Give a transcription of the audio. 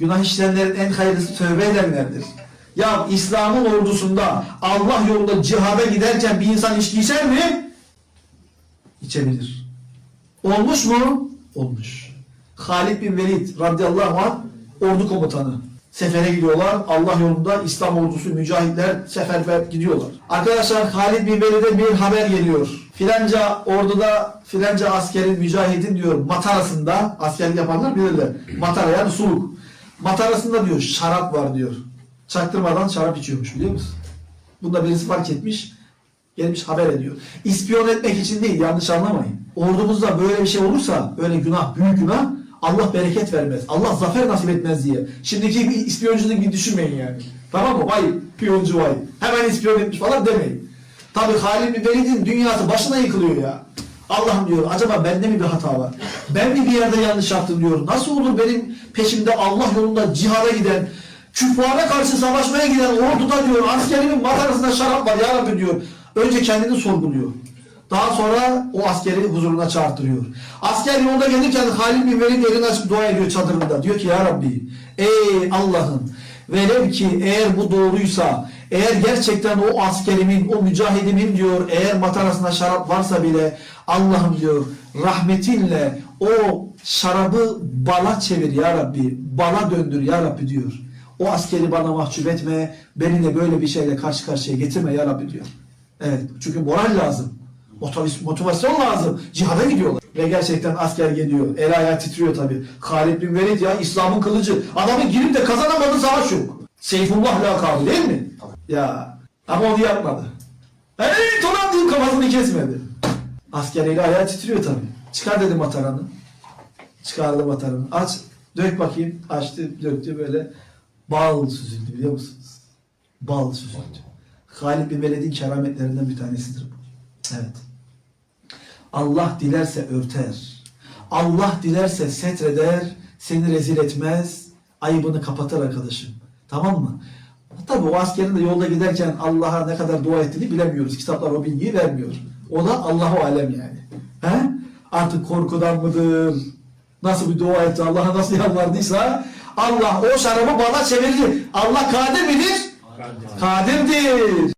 Günah işleyenlerin en hayırlısı tövbe edenlerdir. Ya İslam'ın ordusunda Allah yolunda cihada giderken bir insan içki içer mi? İçebilir. Olmuş mu? Olmuş. Halid bin Velid radıyallahu anh ordu komutanı. Sefere gidiyorlar. Allah yolunda İslam ordusu, mücahitler seferber gidiyorlar. Arkadaşlar Halid bin Velid'e bir haber geliyor. Filanca orduda filanca askerin, mücahidin diyor matarasında, askerlik yapanlar bilirler. Matara yani suluk. Matarasında diyor şarap var diyor. Çaktırmadan şarap içiyormuş biliyor musun? Bunda birisi fark etmiş. Gelmiş haber ediyor. İspiyon etmek için değil yanlış anlamayın. Ordumuzda böyle bir şey olursa böyle günah büyük günah Allah bereket vermez. Allah zafer nasip etmez diye. Şimdiki bir ispiyonculuk gibi düşünmeyin yani. Tamam mı? Vay piyoncu vay. Hemen ispiyon etmiş falan demeyin. Tabi Halid bin Velid'in dünyası başına yıkılıyor ya. Allah'ım diyor acaba bende mi bir hata var? Ben mi bir yerde yanlış yaptım diyor. Nasıl olur benim peşimde Allah yolunda cihada giden, küffara karşı savaşmaya giden orduda diyor askerimin matarasında şarap var ya Rabbi diyor. Önce kendini sorguluyor. Daha sonra o askeri huzuruna çağırtırıyor. Asker yolda gelirken Halid bin Velid elini açıp dua ediyor çadırında. Diyor ki ya Rabbi ey Allah'ım velev ki eğer bu doğruysa eğer gerçekten o askerimin o mücahidimin diyor eğer matarasında şarap varsa bile Allah'ım diyor rahmetinle o şarabı bala çevir ya Rabbi bala döndür ya Rabbi diyor. O askeri bana mahcup etme beni de böyle bir şeyle karşı karşıya getirme ya Rabbi diyor. Evet çünkü moral lazım. Motivasyon lazım. Cihada gidiyorlar. Ve gerçekten asker geliyor. El ayağı titriyor tabi. Halid bin Velid ya İslam'ın kılıcı. Adamın girip de kazanamadığı savaş yok. Seyfullah lakabı değil mi? Ya ama onu yapmadı. Evet ulan deyip kafasını kesmedi. Asker eli ayağı titriyor tabi. Çıkar dedi mataranı. Çıkardı mataranı. Aç. Dök bakayım. Açtı döktü böyle. Bal süzüldü biliyor musunuz? Bal süzüldü. Halid bin Velid'in kerametlerinden bir tanesidir bu. Evet. Allah dilerse örter. Allah dilerse setreder, seni rezil etmez, ayıbını kapatır arkadaşım. Tamam mı? Tabi o askerin de yolda giderken Allah'a ne kadar dua ettiğini bilemiyoruz. Kitaplar o bilgiyi vermiyor. O da Allahu alem yani. He? Artık korkudan mıdır? Nasıl bir dua etti? Allah'a nasıl yalvardıysa Allah o şarabı bana çevirir. Allah kadir midir? Kadirdir.